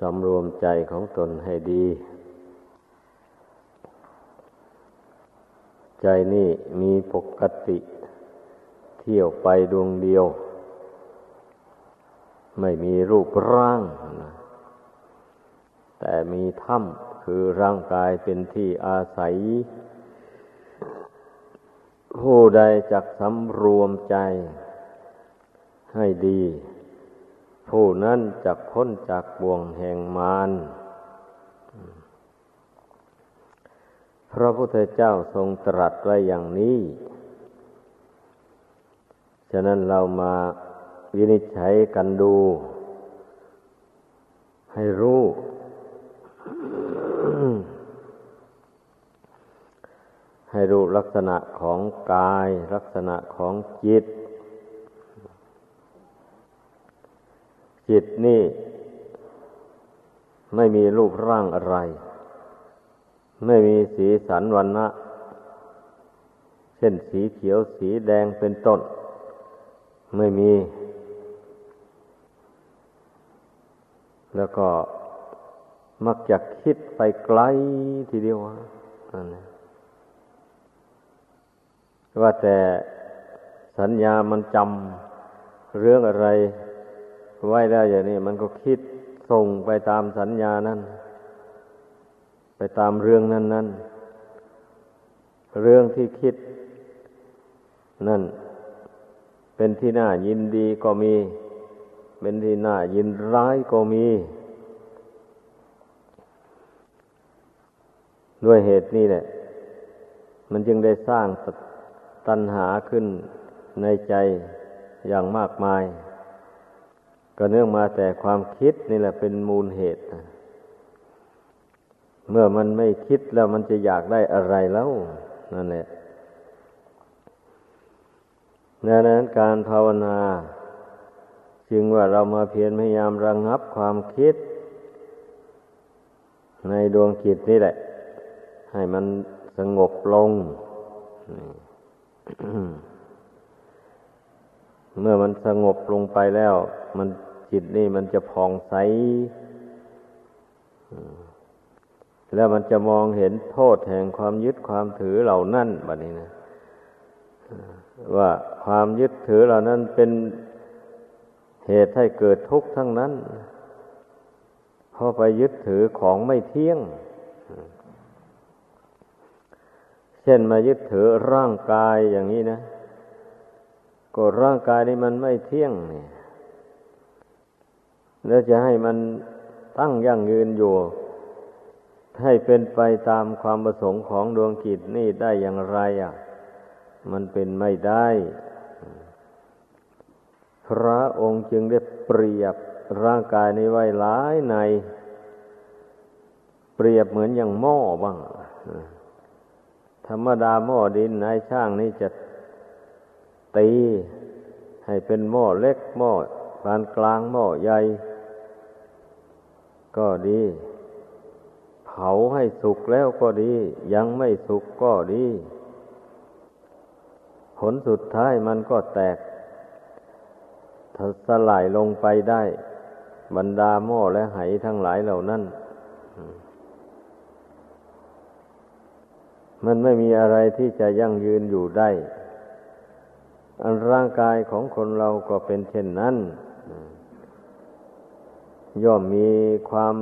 สำรวมใจของตนให้ดี ใจนี่มีปกติ เที่ยวไปดวงเดียว ไม่มีรูปร่างนะแต่มีถ้ำคือร่างกายเป็นที่อาศัย ผู้ใดจักสำรวมใจให้ดี ผู้นั้นจะพ้นจากบ่วงแห่งมารพระพุทธเจ้าทรงตรัสไว้อย่างนี้ ฉะนั้นเรามาวินิจฉัยกันดู ให้รู้ ให้รู้ลักษณะของกาย ลักษณะของจิต จิตนี่ ไม่มีรูปร่างอะไร ไม่มีสีสันวันนะเช่นสีเขียวสีแดงเป็นต้น ไม่มี แล้วก็มักจะคิดไปไกลทีเดียวว่าแต่สัญญามันจำเรื่องอะไร ไว้แล้วอย่างนี้มันก็คิดส่งไปตามสัญญานั้น ไปตามเรื่องนั้นนั้นเรื่องที่คิด นั่น เป็นที่น่ายินดีก็มี เป็นที่น่ายินร้ายก็มี ด้วยเหตุนี้แหละ มันจึงได้สร้างตัณหาขึ้นในใจอย่างมากมาย ก็เนื่องมาแต่ความคิดนี่แหละเป็นมูลเหตุ เมื่อมันไม่คิดแล้วมันจะอยากได้อะไรแล้ว นั่นแหละดังนั้นการภาวนา จึงว่าเรามาเพียรพยายามระงงับความคิด ในดวงจิตนี่แหละ ให้มันสงบลง เมื่อมันสงบลงไปแล้ว มัน จิตนี่มันจะผ่องใสแล้วมันจะมองเห็นโทษแห่งความยึดความถือเหล่านั้นแบบนี้นะว่าความยึดถือเหล่านั้นเป็นเหตุให้เกิดทุกข์ทั้งนั้นเพราะไปยึดถือของไม่เที่ยง เช่นมายึดถือร่างกายอย่างนี้นะ ก็ร่างกายนี่มันไม่เที่ยงเนี่ย แล้วจะให้มันตั้งยั่งยืนอยู่ ให้เป็นไปตามความประสงค์ของดวงกิจนี่ได้อย่างไรอะ มันเป็นไม่ได้ พระองค์จึงได้เปรียบร่างกายในไว้หลายใน เปรียบเหมือนอย่างหม้อบ้าง ธรรมดาหม้อดินนายช่างนี่จะตี ให้เป็นหม้อเล็กหม้อปานกลางหม้อใหญ่ ก็ดี เผาให้สุกแล้วก็ดี ยังไม่สุกก็ดี ผลสุดท้ายมันก็แตกสลายลงไปได้ บรรดาหม้อและไหทั้งหลายเหล่านั้น มันไม่มีอะไรที่จะยั่งยืนอยู่ได้ อันร่างกายของคนเราก็เป็นเช่นนั้น ย่อมมีความ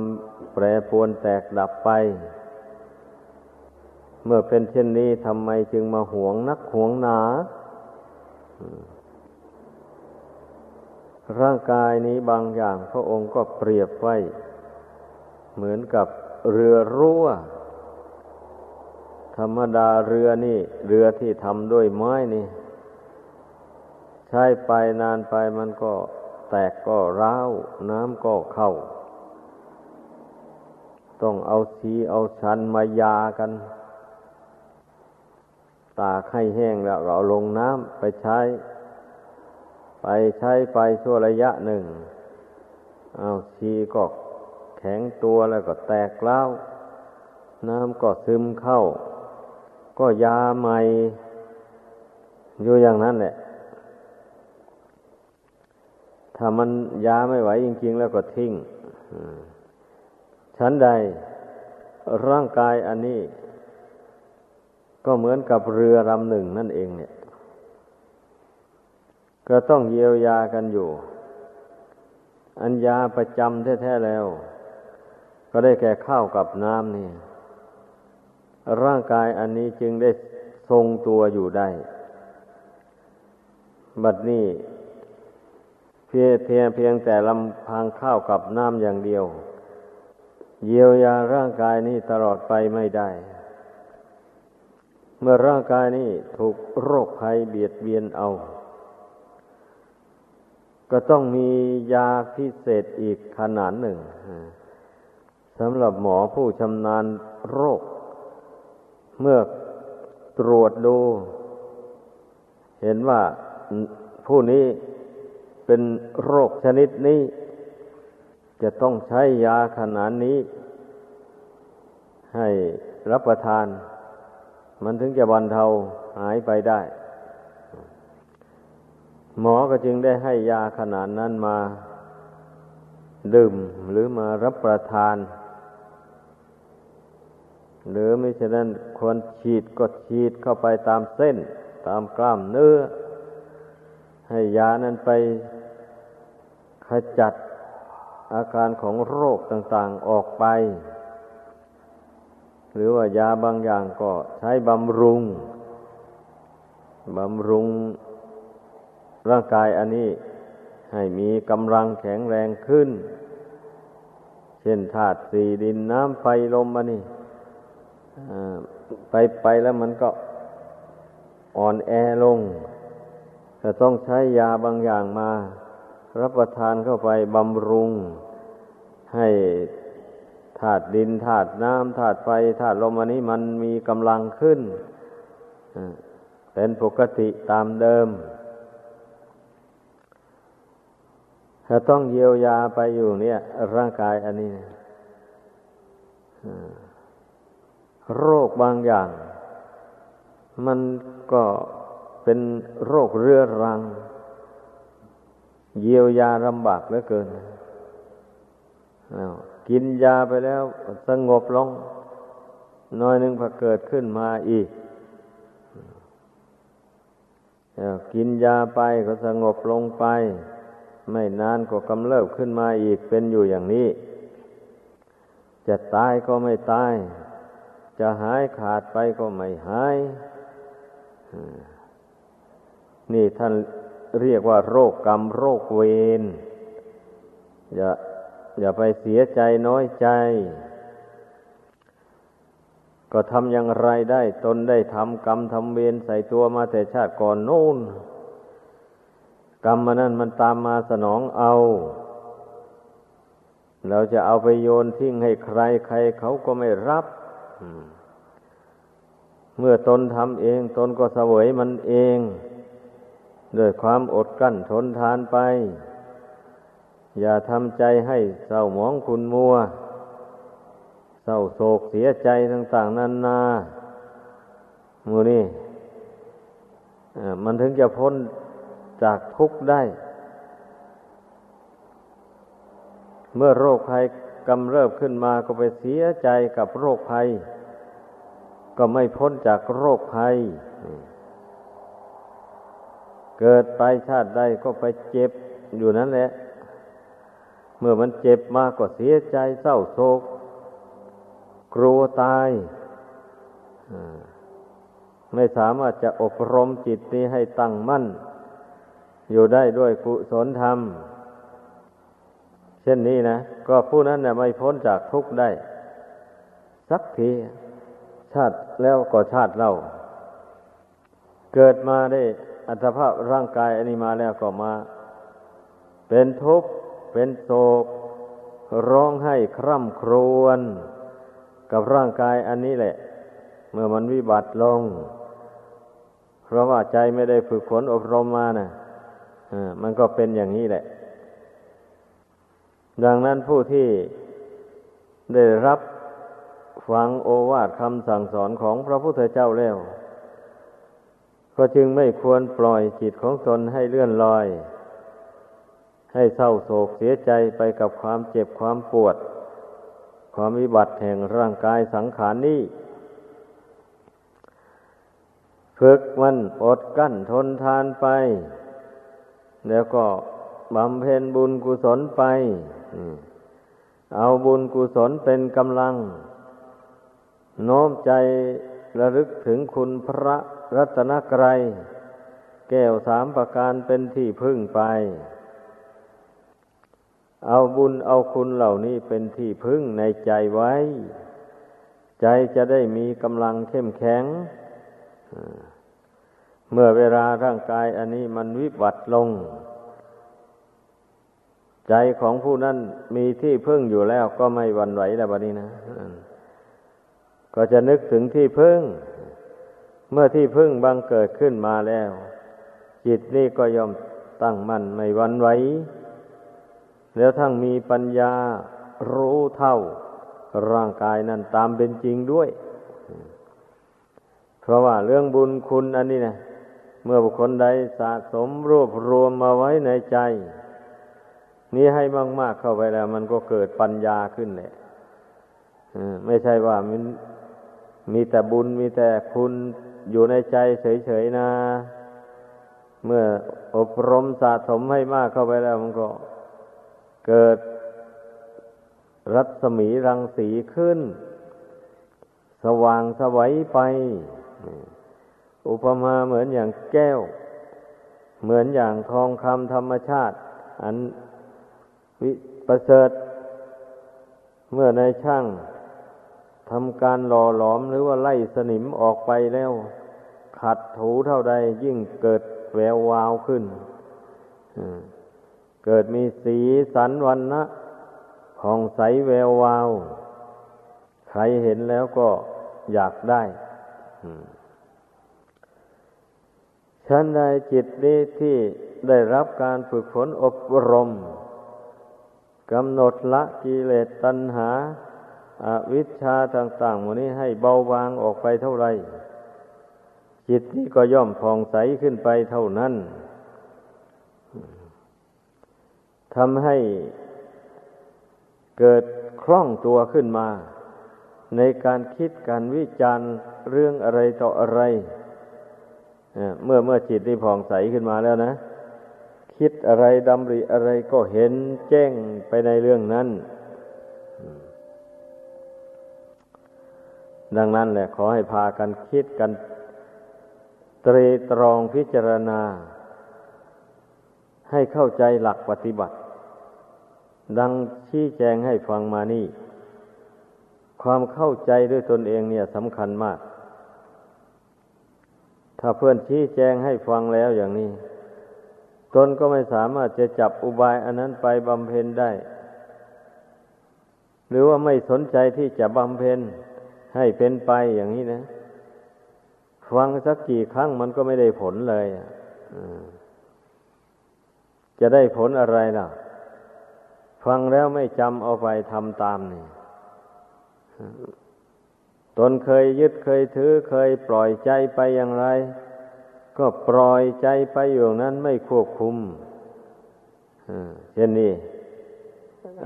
แปรปรวนแตกดับไป เมื่อเป็นเช่นนี้ทำไมจึงมาหวงนักหวงหนา ร่างกายนี้บางอย่างพระองค์ก็เปรียบไว้ เหมือนกับเรือรั่ว ธรรมดาเรือนี่ เรือที่ทำด้วยไม้นี่ ใช้ไปนานไปมันก็ แตกก็ร้าว น้ำก็เข้า ต้องเอาสีเอาชันมายากัน ตากให้แห้งแล้วเอาลงน้ำไปใช้ ไปใช้ไปชั่วระยะหนึ่ง เอาชีก็แข็งตัวแล้วก็แตกแล้วน้ำก็ซึมเข้า ก็ยาใหม่อยู่อย่างนั้นแหละ ถ้ามันยาไม่ไหวจริง ๆ แล้วก็ทิ้งฉันใดร่างกายอันนี้ ก็เหมือนกับเรือลำหนึ่งนั่นเองเนี่ย ก็ต้องเยียวยากันอยู่ อันยาประจำแท้ๆแล้ว ก็ได้แก่ข้าวกับน้ำนี่ ร่างกายอันนี้จึงได้ทรงตัวอยู่ได้ บัดนี้ พียเพียงเพียงแต่ลำพังข้าวกับน้ำอย่างเดียว เยียวยาร่างกายนี้ตลอดไปไม่ได้ เมื่อร่างกายนี้ถูกโรคภัยเบียดเบียนเอา ก็ต้องมียาพิเศษอีกขนาดหนึ่งสำหรับหมอผู้ชำนาญโรค เมื่อตรวจดู เห็นว่าผู้นี้ เป็นโรคชนิดนี้ จะต้องใช้ยาขนาดนี้ ให้รับประทาน มันถึงจะบรรเทาหายไปได้ หมอก็จึงได้ให้ยาขนาดนั้นมา ดื่มหรือมารับประทาน หรือไม่เช่นั้นควรฉีดก็ฉีดเข้าไปตามเส้น ตามกล้ามเนื้อ ให้ยานั้นไปขจัดอาการของโรคต่างๆออกไป หรือว่ายาบางอย่างก็ใช้บำรุงบำรุงร่างกายอันนี้ให้มีกำลังแข็งแรงขึ้น เช่นธาตุสี่ดินน้ำไฟลมอันนี้ไปไปแล้วมันก็อ่อนแอลง จะต้องใช้ยาบางอย่างมา รับประทานเข้าไปบำรุง ให้ธาตุดินธาตุน้ำธาตุไฟธาตุลมอันนี้มันมีกำลังขึ้นเป็นปกติตามเดิมถ้าต้องเยียวยาไปอยู่เนี่ย ร่างกายอันนี้โรคบางอย่าง มันก็ เป็นโรคเรื้อรัง เยียวยาลำบากเหลือเกิน กินยาไปแล้วสงบลง น้อยหนึ่งพอเกิดขึ้นมาอีก กินยาไปก็สงบลงไป ไม่นานก็กำเริบขึ้นมาอีกเป็นอยู่อย่างนี้ จะตายก็ไม่ตาย จะหายขาดไปก็ไม่หาย นี่ท่านเรียกว่า โรคกรรม โรคเวรอย่าอย่าไปเสียใจน้อยใจ ก็ทำอย่างไรได้ ตนได้ทำกรรมทำเวรใส่ตัวมาแต่ชาติก่อนโน้นกรรมมันนั้นมันตามมาสนองเอา เราจะเอาไปโยนทิ้งให้ใครใครเขาก็ไม่รับเมื่อตนทำเอง ตนก็เสวยมันเอง ด้วยความอดกั้นทนทานไป อย่าทำใจให้เศร้าหมองคุณมัว เศร้าโศกเสียใจต่างๆนานามูนี่มันถึงจะพ้นจากทุกข์ได้ เมื่อโรคภัยกำเริบขึ้นมาก็ไปเสียใจกับโรคภัย ก็ไม่พ้นจากโรคภัย เกิดไปชาติใดก็ไปเจ็บอยู่นั่นแหละ เมื่อมันเจ็บมากก็เสียใจเศร้าโศก กลัวตายไม่สามารถจะอบรมจิตนี้ให้ตั้งมั่น อยู่ได้ด้วยกุศลธรรม เช่นนี้นะ ก็ผู้นั้นน่ไม่พ้นจากทุกข์ได้ สักทีชาติแล้วก็ชาติเล่า เกิดมาได้ อัตภาพร่างกายอันนี้มาแล้วก็มา เป็นทุกข์เป็นโศก ร้องไห้คร่ำครวญกับร่างกายอันนี้แหละ เมื่อมันวิบัติลง เพราะว่าใจไม่ได้ฝึกฝนอบรมมานะ่ะมันก็เป็นอย่างนี้แหละ ดังนั้นผู้ที่ได้รับฟังโอวาทคำสั่งสอนของพระพุทธเจ้าแล้ว ก็จึงไม่ควรปล่อยจิตของตนให้เลื่อนลอย ให้เศร้าโศกเสียใจไปกับความเจ็บความปวด ความวิบัติแห่งร่างกายสังขารนี้ฝึกมันอดกั้นทนทานไป แล้วก็บำเพ็ญบุญกุศลไป เอาบุญกุศลเป็นกำลัง โน้มใจระลึกถึงคุณพระ รัตนกรัย แก้วสามประการเป็นที่พึ่งไป เอาบุญเอาคุณเหล่านี้เป็นที่พึ่งในใจไว้ ใจจะได้มีกำลังเข้มแข็ง เมื่อเวลาร่างกายอันนี้มันวิบัติลง ใจของผู้นั้นมีที่พึ่งอยู่แล้วก็ไม่หวั่นไหวแล้วบัดนี้นะ ก็จะนึกถึงที่พึ่ง เมื่อที่พึ่งบังเกิดขึ้นมาแล้ว จิตนี่ก็ยอมตั้งมั่นไม่วันไหวแล้วทั้งมีปัญญารู้เท่า ร่างกายนั้นตามเป็นจริงด้วย เพราะว่าเรื่องบุญคุณอันนี้นะเมื่อบุคคลใดสะสมรวบรวมมาไว้ในใจ นี้ให้มาก ๆเข้าไปแล้ว มันก็เกิดปัญญาขึ้นแหละไม่ใช่ว่ามันมีแต่บุญมีแต่คุณ อยู่ในใจเฉยๆนะ เมื่ออบรมสะสมให้มากเข้าไปแล้วมันก็เกิดรัศมีรังสีขึ้น สว่างสวัยไป อุปมาเหมือนอย่างแก้ว เหมือนอย่างทองคำธรรมชาติ อันวิประเสริฐ เมื่อในช่าง ทำการหล่อหลอมหรือว่าไล่สนิมออกไปแล้ว ขัดถูเท่าใดยิ่งเกิดแวววาวขึ้นเกิดมีสีสันวันนะผ่องใสแวววาว ใครเห็นแล้วก็อยากได้ฉันใดจิตนี้ที่ได้รับการฝึกฝนอบรมกำหนดละกิเลสตัณหา อวิชชาต่างๆหมดนี้ให้เบาบางออกไปเท่าไรจิตนี้ก็ย่อมผ่องใสขึ้นไปเท่านั้นทำให้เกิดคล่องตัวขึ้นมา ในการคิดการวิจารณ์เรื่องอะไรต่ออะไรเมื่อเมื่อจิตนี้ผ่องใสขึ้นมาแล้วนะ คิดอะไรดำริอะไรก็เห็นแจ้งไปในเรื่องนั้น ดังนั้นแหละขอให้พากันคิดกัน ตรีตรองพิจารณา ให้เข้าใจหลักปฏิบัติ ดังชี้แจงให้ฟังมานี่ ความเข้าใจด้วยตนเองเนี่ยสำคัญมาก ถ้าเพื่อนชี้แจงให้ฟังแล้วอย่างนี้ ตนก็ไม่สามารถจะจับอุบายอันนั้นไปบำเพ็ญได้ หรือว่าไม่สนใจที่จะบำเพ็ญ ให้เป็นไปอย่างนี้นะ ฟังสักกี่ครั้งมันก็ไม่ได้ผลเลยจะได้ผลอะไรล่ะ ฟังแล้วไม่จำเอาไปทำตามนี่ตนเคยยึดเคยถือเคยปล่อยใจไปอย่างไร ก็ปล่อยใจไปอยู่นั้นไม่ควบคุมเช่นนี้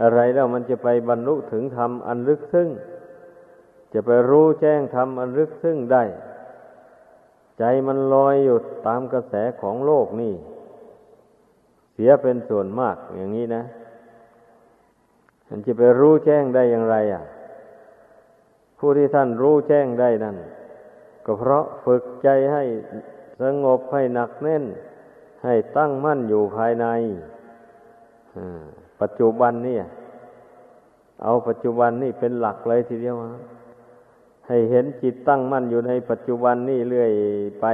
อะไรแล้วมันจะไปบรรลุถึงธรรมอันลึกซึ้ง จะไปรู้แจ้งธรรมอันลึกซึ้งได้ ใจมันลอยอยู่ตามกระแสของโลกนี่ เสียเป็นส่วนมากอย่างนี้นะมันจะไปรู้แจ้งได้อย่างไร อะ ผู้ที่ท่านรู้แจ้งได้นั่น ก็เพราะฝึกใจให้สงบให้หนักแน่น ให้ตั้งมั่นอยู่ภายในปัจจุบันนี่เอาปัจจุบันนี่เป็นหลักเลยทีเดียว ให้เห็นจิตตั้งมั่นอยู่ในปัจจุบันนี่เรื่อยไป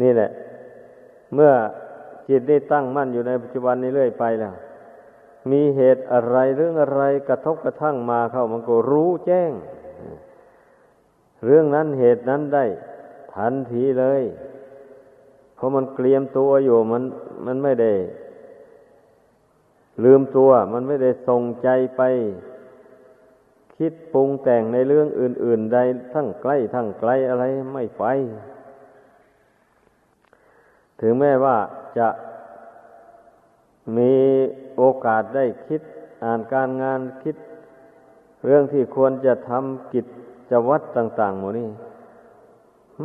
นี่แหละ เมื่อจิตได้ตั้งมั่นอยู่ในปัจจุบันนี้เรื่อยไปแล้ว มีเหตุอะไรเรื่องอะไรกระทบกระทั่งมาเข้ามันก็รู้แจ้ง เรื่องนั้นเหตุนั้นได้ ทันทีเลย เพราะมันเกลียมตัวอยู่มันมันไม่ได้ ลืมตัวมันไม่ได้ส่งใจไป คิดปรุงแต่งในเรื่องอื่น ๆ ใดทั้งใกล้ทั้งไกลอะไรไม่ไป ถึงแม้ว่าจะมีโอกาสได้คิดอ่านการงานคิด เรื่องที่ควรจะทำกิจจะวัดต่างๆหมดนี่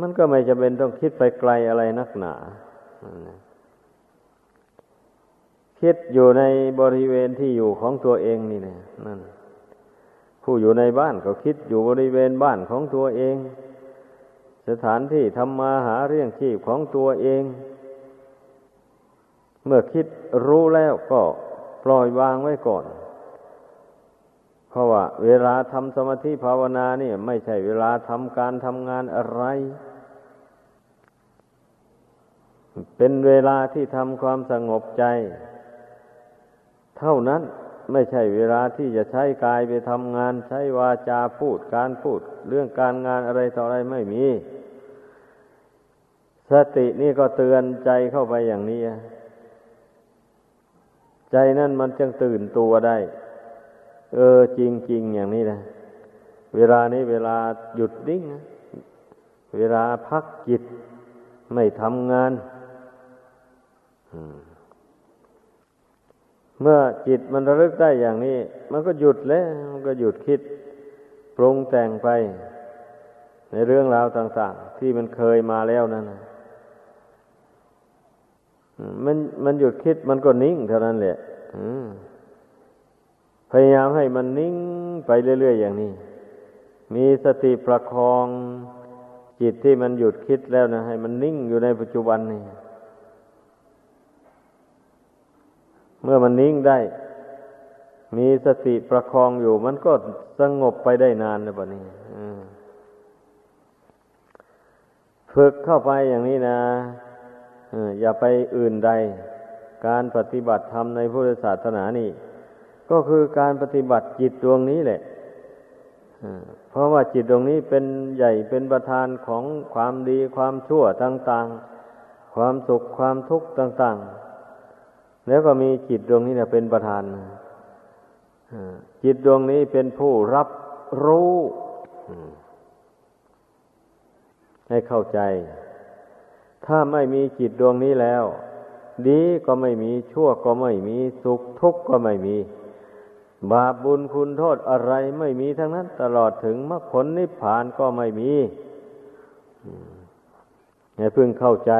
มันก็ไม่จะเป็นต้องคิดไปไกลอะไรนักหนา คิดอยู่ในบริเวณที่อยู่ของตัวเองนี่นะนั่น ผู้อยู่ในบ้านก็คิดอยู่บริเวณบ้านของตัวเอง สถานที่ทำมาหาเรื่องชีพของตัวเอง เมื่อคิดรู้แล้วก็ปล่อยวางไว้ก่อน เพราะว่าเวลาทำสมาธิภาวนาเนี่ย ไม่ใช่เวลาทำการทำงานอะไร เป็นเวลาที่ทำความสงบใจ เท่านั้น ไม่ใช่เวลาที่จะใช้กายไปทำงาน ใช้วาจาพูดการพูด เรื่องการงานอะไรต่ออะไรไม่มี สตินี่ก็เตือนใจเข้าไปอย่างนี้ ใจนั่นมันจึงตื่นตัวได้ เออจริงจริงอย่างนี้นะ เวลานี้เวลาหยุดนิ่งเวลาพักจิตไม่ทำงาน เมื่อจิตมันระลึกได้อย่างนี้ มันก็หยุดแล้วมันก็หยุดคิดปรุงแต่งไป ในเรื่องราวต่างๆ ที่มันเคยมาแล้วนั่นมันมันหยุดคิดมันก็นิ่งเท่านั้นแหละพยายามให้มันนิ่งไปเรื่อยๆอย่างนี้ มีสติประคองจิตที่มันหยุดคิดแล้วนะให้มันนิ่งอยู่ในปัจจุบันนี่ เมื่อมันนิ่งได้ มีสติประคองอยู่ มันก็สงบไปได้นานนะปะนี้ฝึกเข้าไปอย่างนี้นะอย่าไปอื่นใด การปฏิบัติธรรมในพุทธศาสนานี่ ก็คือการปฏิบัติจิตดวงนี้แหละเพราะว่าจิตดวงนี้เป็นใหญ่เป็นประธานของความดีความชั่วต่าง ๆ ความสุขความทุกข์ต่าง ๆ แล้วก็มีจิตดวงนี้เนี่ยเป็นประธานจิตดวงนี้เป็นผู้รับรู้ให้เข้าใจ ถ้าไม่มีจิตดวงนี้แล้ว ดีก็ไม่มีชั่วก็ไม่มีสุขทุกข์ก็ไม่มี บาปบุญคุณโทษอะไรไม่มีทั้งนั้น ตลอดถึงมรรคผลนิพพานก็ไม่มีให้พึงเข้าใจ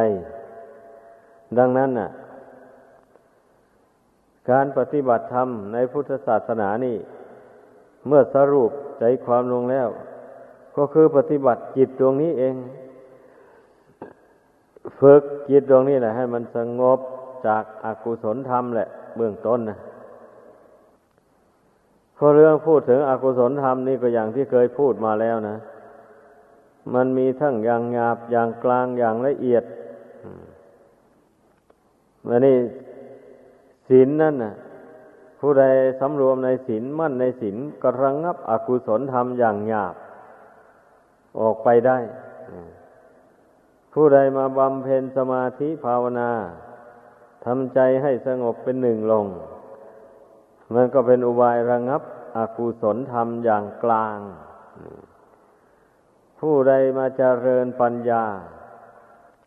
ดังนั้นน่ะ การปฏิบัติธรรมในพุทธศาสนานี่ เมื่อสรุปใจความลงแล้ว ก็คือปฏิบัติจิตดวงนี้เอง ฝึกจิตดวงนี้แหละ ให้มันสงบจากอากุศลธรรมแหละ เบื้องต้นนะพอเรื่องพูดถึงอกุศลธรรมนี่ก็อย่างที่เคยพูดมาแล้วนะ มันมีทั้งอย่างหยาบอย่างกลางอย่างละเอียดวันนี้ ศีลนั่นน่ะ ผู้ใดสำรวมในศีลมั่นในศีลกระงงับอกุศลธรรมอย่างหยาบออกไปได้ ผู้ใดมาบำเพ็ญสมาธิภาวนาทำใจให้สงบเป็นหนึ่งลง มันก็เป็นอุบายระงับอกุศลธรรมอย่างกลาง ผู้ใดมาเจริญปัญญา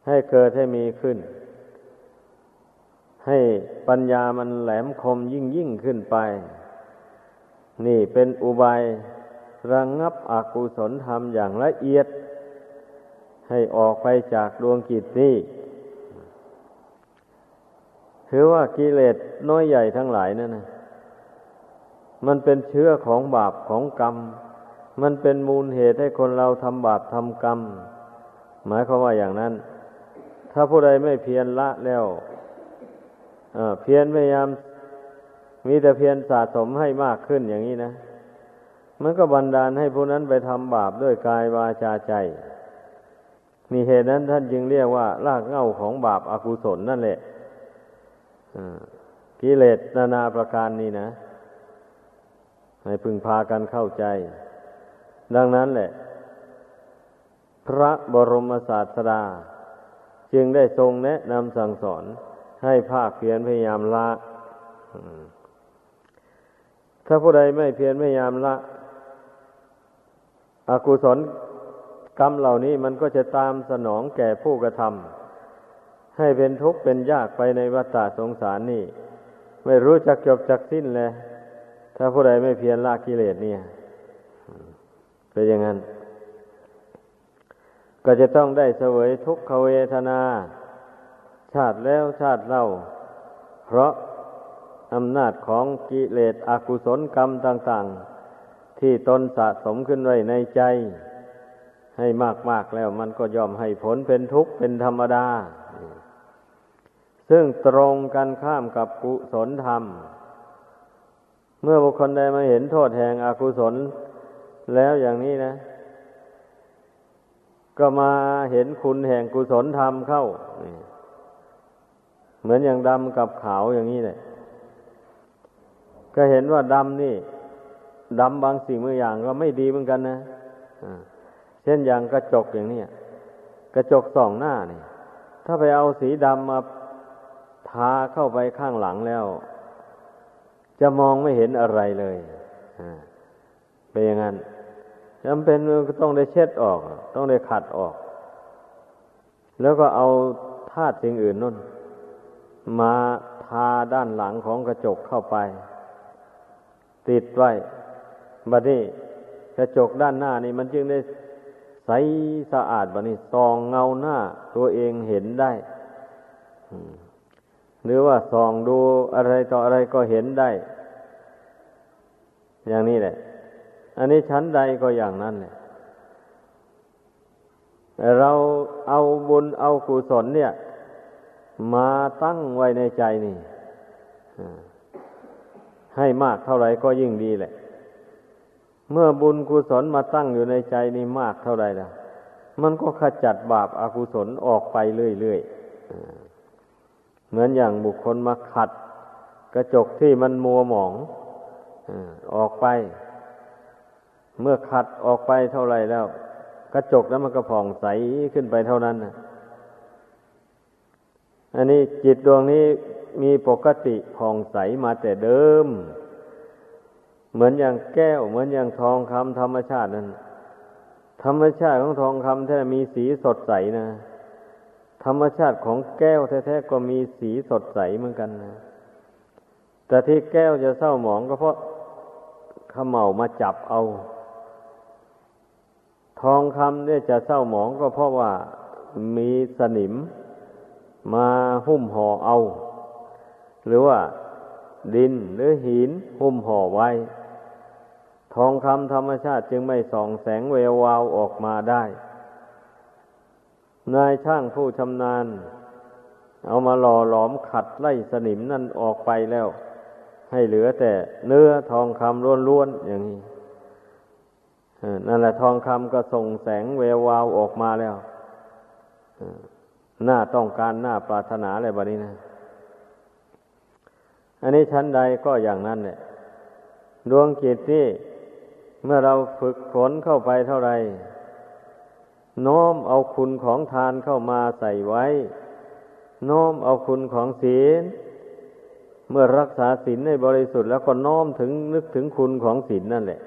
ให้เกิดให้มีขึ้น ให้ปัญญามันแหลมคมยิ่งยิ่งขึ้นไป นี่เป็นอุบายระงงับอกุศลธรรมอย่างละเอียด ให้ออกไปจากดวงกิจนี้ถือว่ากิเลสน้อยใหญ่ทั้งหลายนั่นนะมันเป็นเชื้อของบาปของกรรม มันเป็นมูลเหตุให้คนเราทำบาปทำกรรม หมายความว่าอย่างนั้น ถ้าผู้ใดไม่เพียรละแล้ว เพียรพยายาม มีแต่เพียรสะสมให้มากขึ้นอย่างนี้นะ มันก็บันดาลให้ผู้นั้นไปทำบาปด้วยกายวาจาใจ มีเหตุนั้นท่านจึงเรียกว่า รากเหง้าของบาปอากุศลนั่นแหละกิเลสนานาประการนี้นะ ให้พึงพากันเข้าใจ ดังนั้นแหละ พระบรมศาสดา จึงได้ทรงแนะนำสั่งสอน ให้ภาคเพียรพยายามละถ้าผู้ใดไม่เพียรพยายามละ อกุศลกรรมเหล่านี้มันก็จะตามสนองแก่ผู้กระทำให้เป็นทุกข์เป็นยากไปในวัฏสงสารนี่ ไม่รู้จักจบจักสิ้นเลย ถ้าผู้ใดไม่เพียรละกิเลสเนี่ยเป็นอย่างนั้น ก็จะต้องได้เสวยทุกขเวทนา ชาติแล้วชาติเล่า เพราะอำนาจของกิเลสอกุศลกรรมต่าง ๆ ที่ตนสะสมขึ้นไว้ในใจ ให้มาก ๆ แล้วมันก็ยอมให้ผลเป็นทุกข์เป็นธรรมดา ซึ่งตรงกันข้ามกับกุศลธรรม เมื่อบุคคลใดมาเห็นโทษแห่งอกุศลแล้วอย่างนี้นะ ก็มาเห็นคุณแห่งกุศลธรรมเข้า เหมือนอย่างดำกับขาวอย่างนี้เลยก็เห็นว่าดำนี่ดำบางสิ่งบางอย่างก็ไม่ดีเหมือนกันนะเช่นอย่างกระจกอย่างนี้กระจกสองหน้านี่ ถ้าไปเอาสีดำมาทาเข้าไปข้างหลังแล้ว จะมองไม่เห็นอะไรเลยเป็นอย่างนั้นจำเป็นก็ต้องได้เช็ดออก ต้องได้ขัดออก แล้วก็เอาธาตุสิ่งอื่นนั่น มาทาด้านหลังของกระจกเข้าไป ติดไว้บัดนี้กระจกด้านหน้านี่มันจึงได้ใสสะอาดบัดนี้ส่องเงาหน้า ตัวเองเห็นได้หรือว่าส่องดูอะไรต่ออะไรก็เห็นได้ อย่างนี้แหละ อันนี้ชั้นใดก็อย่างนั้นแหละเราเอาบุญเอากุศลเนี่ย มาตั้งไว้ในใจนี่ให้มากเท่าไหร่ก็ยิ่งดีแหละ เมื่อบุญกุศลมาตั้งอยู่ในใจนี่มากเท่าไหร่ล่ะมันก็ขจัดบาปอากุศลออกไปเรื่อยๆ เหมือนอย่างบุคคลมาขัด กระจกที่มันมัวหมองออกไป เมื่อขัดออกไปเท่าไหร่แล้ว กระจกนั้นมันก็ผ่องใสขึ้นไปเท่านั้นนะ อันนี้จิตดวงนี้มีปกติผ่องใสมาแต่เดิม เหมือนอย่างแก้ว เหมือนอย่างทองคำธรรมชาตินั้นธรรมชาติของทองคำแท้มีสีสดใสนะ ธรรมชาติของแก้วแท้ๆก็มีสีสดใสเหมือนกันนะ แต่ที่แก้วจะเศร้าหมองก็เพราะขมเหามาจับเอา ทองคำเนี่ยจะเศร้าหมองก็เพราะว่ามีสนิม มาหุ้มห่อเอา หรือว่า ดินหรือหินหุ้มห่อไว้ ทองคำธรรมชาติจึงไม่ส่องแสงเวววาวออกมาได้ นายช่างผู้ชำนาญ เอามาหล่อหลอมขัดไล่สนิมนั่นออกไปแล้ว ให้เหลือแต่เนื้อทองคำล้วนๆอย่างนี้นั่นแหละทองคำก็ส่งแสงเวววาวออกมาแล้ว หน้าต้องการหน้าปรารถนาอะไรแบบนี้นะ อันนี้ชั้นใดก็อย่างนั้นเนี่ยดวงจิตนี่เมื่อเราฝึกฝนเข้าไปเท่าไรน้อมเอาคุณของทานเข้ามาใส่ไว้น้อมเอาคุณของศีล เมื่อรักษาศีลในบริสุทธิ์แล้วก็น้อมถึงนึกถึงคุณของศีลนั่นแหละ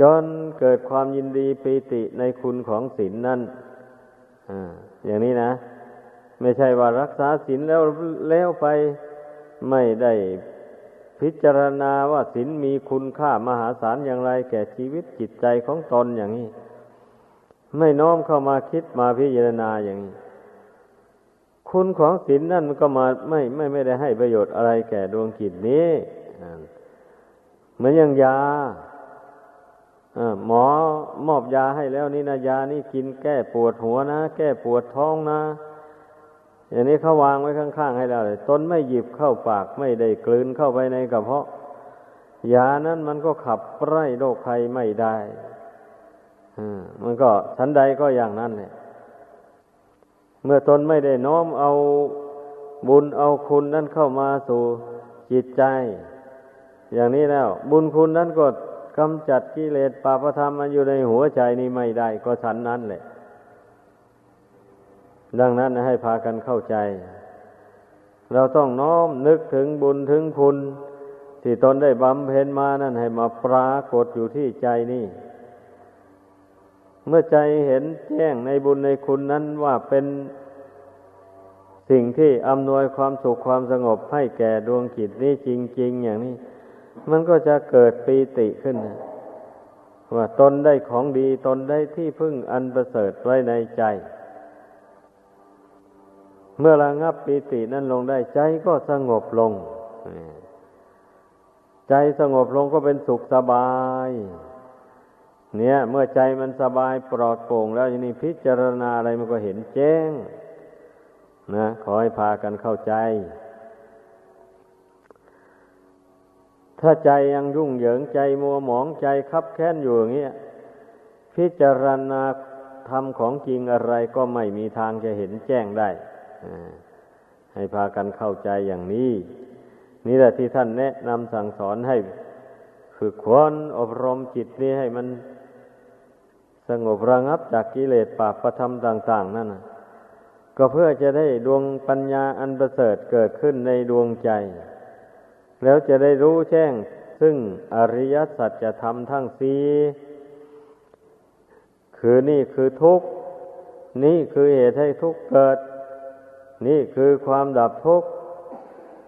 จนเกิดความยินดีปีติในคุณของศีลนั่น อย่างนี้นะ ไม่ใช่ว่ารักษาศีลแล้วแล้วไปไม่ได้พิจารณาว่าศีลมีคุณค่ามหาศาลอย่างไร แก่ชีวิตจิตใจของตนอย่างนี้ ไม่น้อมเข้ามาคิดมาพิจารณาอย่างนี้ คุณของศีลนั่นมันก็มาไม่ไม่ไม่ได้ให้ประโยชน์อะไรแก่ดวงจิตนี้เหมือนอย่างยา หมอมอบยาให้แล้วนี่นะยานี่กินแก้ปวดหัวนะ แก้ปวดท้องนะอย่างนี้เขาวางไว้ข้างๆให้แล้วตนไม่หยิบเข้าปากไม่ได้กลืนเข้าไปในกระเพาะ ยานั้นมันก็ขับไล่โรคภัยไม่ได้มันก็ชั้นใดก็อย่างนั้นเนี่ยเมื่อตนไม่ได้น้อมเอาบุญเอาคุณนั้นเข้ามาสู่จิตใจ อย่างนี้แล้ว บุญคุณนั้นก็ กำจัดกิเลสปาปธรรมมันอยู่ในหัวใจนี้ไม่ได้ ก็ฉันนั้นแหละ ดังนั้นให้พากันเข้าใจ เราต้องน้อมนึกถึงบุญถึงคุณ ที่ตนได้บำเพ็ญมานั่นให้มาปรากฏอยู่ที่ใจนี่เมื่อใจเห็นแจ้งในบุญในคุณนั้นว่าเป็นสิ่งที่อำนวยความสุขความสงบให้แก่ดวงจิตนี้จริง ๆ อย่างนี้ มันก็จะเกิดปีติขึ้น ว่าตนได้ของดีตนได้ที่พึ่งอันประเสริฐไว้ในใจ เมื่อระงับปีตินั้นลงได้ใจก็สงบลง ใจสงบลงก็เป็นสุขสบาย เนี่ย เมื่อใจมันสบายปลอดโปร่ง แล้วอย่างนี้พิจารณาอะไรมันก็เห็นแจ้ง นะขอให้พากันเข้าใจ ถ้าใจยังยุ่งเหยิงใจมัวหมองใจคับแค้นอยู่อย่างเงี้ยพิจารณาธรรมของจริงอะไรก็ไม่มีทางจะเห็นแจ้งได้ ให้พากันเข้าใจอย่างนี้ นี่แหละที่ท่านแนะนำสั่งสอนให้ฝึกควรอบรมจิตนี้ให้มันสงบระงับจากกิเลสปาประธรรมต่าง ๆ นั่นก็เพื่อจะได้ดวงปัญญาอันประเสริฐเกิดขึ้นในดวงใจ แล้วจะได้รู้แจ้ง ซึ่งอริยสัจธรรมทั้งสี่คือนี่คือทุกข์ นี่คือเหตุให้ทุกข์เกิด นี่คือความดับทุกข์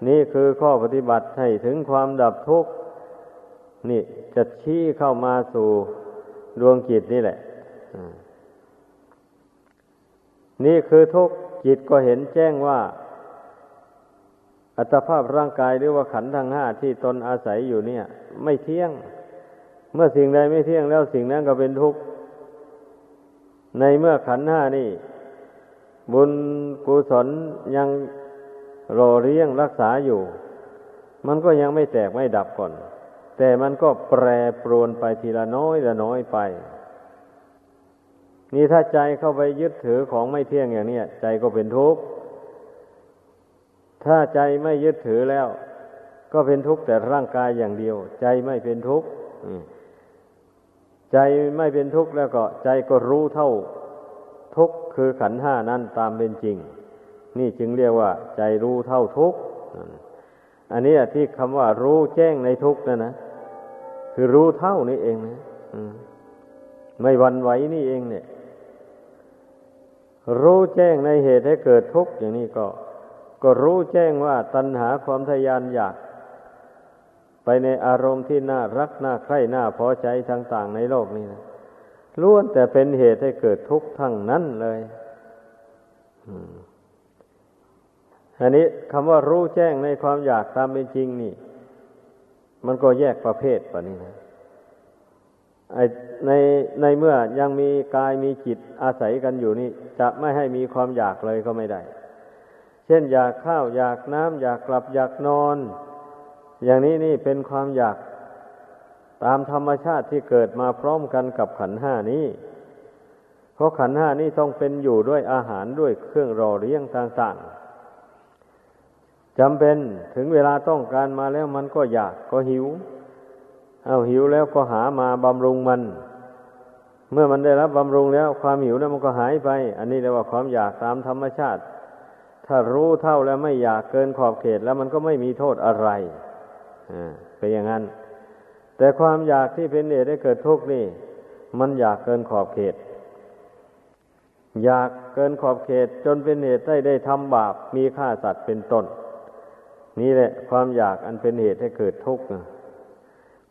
นี่คือข้อปฏิบัติให้ถึงความดับทุกข์ นี่จะชี้เข้ามาสู่ดวงจิตนี่แหละ นี่คือทุกข์จิตก็เห็นแจ้งว่า อัตภาพร่างกายหรือว่าขันธ์ทั้งห้าที่ตนอาศัยอยู่เนี่ย ไม่เที่ยง เมื่อสิ่งใดไม่เที่ยงแล้วสิ่งนั้นก็เป็นทุกข์ ในเมื่อขันธ์ห้านี่ บุญกุศลยังรอเลี้ยงรักษาอยู่ มันก็ยังไม่แตกไม่ดับก่อน แต่มันก็แปรปรวนไปทีละน้อยละน้อยไป นี่ถ้าใจเข้าไปยึดถือของไม่เที่ยงอย่างนี้ใจก็เป็นทุกข์ ถ้าใจไม่ยึดถือแล้ว ก็เป็นทุกข์แต่ร่างกายอย่างเดียว ใจไม่เป็นทุกข์ใจไม่เป็นทุกข์แล้วก็ ใจก็รู้เท่า ทุกข์คือขันห้านั้นตามเป็นจริง นี่จึงเรียกว่า ใจรู้เท่าทุกข์อันนี้ที่คำว่ารู้แจ้งในทุกข์นั่นนะคือรู้เท่านี่เองนะไม่วันไหวนี่เองเนี่ย รู้แจ้งในเหตุให้เกิดทุกข์อย่างนี้ก็ ก็รู้แจ้งว่าตัณหาความทยานอยาก ไปในอารมณ์ที่น่ารักน่าใคร่น่าพอใจต่างๆในโลกนี้นะล้วนแต่เป็นเหตุให้เกิดทุกข์ทั้งนั้นเลยอันนี้คำว่ารู้แจ้งในความอยากตามเป็นจริงนี่ มันก็แยกประเภทปะนี่นะในในเมื่อยังมีกายมีจิตอาศัยกันอยู่นี่ จะไม่ให้มีความอยากเลยก็ไม่ได้ เช่นอยากข้าวอยากน้ำอยากกลับอยากนอน อย่างนี้นี่เป็นความอยากตามธรรมชาติที่เกิดมาพร้อมกันกับขันห้านี้ เพราะขันห้านี้ต้องเป็นอยู่ด้วยอาหารด้วยเครื่องรอเลี้ยงต่างๆจำเป็นถึงเวลาต้องการมาแล้วมันก็อยากก็หิว เอาหิวแล้วก็หามาบำรุงมัน เมื่อมันได้รับบำรุงแล้วความหิวนั้นมันก็หายไป อันนี้เรียกว่าความอยากตามธรรมชาติ ถ้ารู้เท่าแล้วไม่อยากเกินขอบเขตแล้วมันก็ไม่มีโทษอะไรอ่าเป็นอย่างนั้น แต่ความอยากที่เป็นเหตุให้เกิดทุกข์นี่ มันอยากเกินขอบเขต อยากเกินขอบเขตจนเป็นเหตุให้ได้ทำบาปมีฆ่าสัตว์เป็นต้น นี่แหละ ความอยากอันเป็นเหตุให้เกิดทุกข์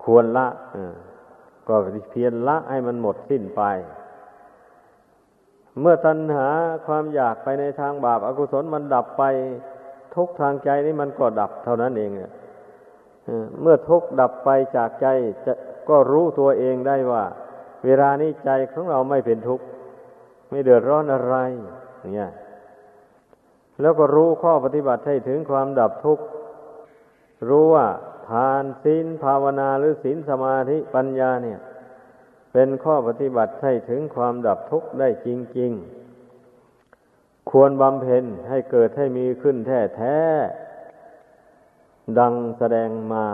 ควรละก็เพียรละให้มันหมดสิ้นไป เมื่อตัณหาความอยากไปในทางบาปอากุศลมันดับไป ทุกทางใจนี่มันก็ดับเท่านั้นเองเมื่อทุกดับไปจากใจจะก็รู้ตัวเองได้ว่า เวลานี้ใจของเราไม่เป็นทุกข์ไม่เดือดร้อนอะไรเนี่ยแล้วก็รู้ข้อปฏิบัติให้ถึงความดับทุกข์รู้ว่าทานศีลภาวนาหรือศีลสมาธิปัญญาเนี่ย เป็นข้อปฏิบัติให้ถึงความดับทุกข์ได้จริง ๆ ควรบำเพ็ญให้เกิดให้มีขึ้นแท้ๆ ดังแสดงมา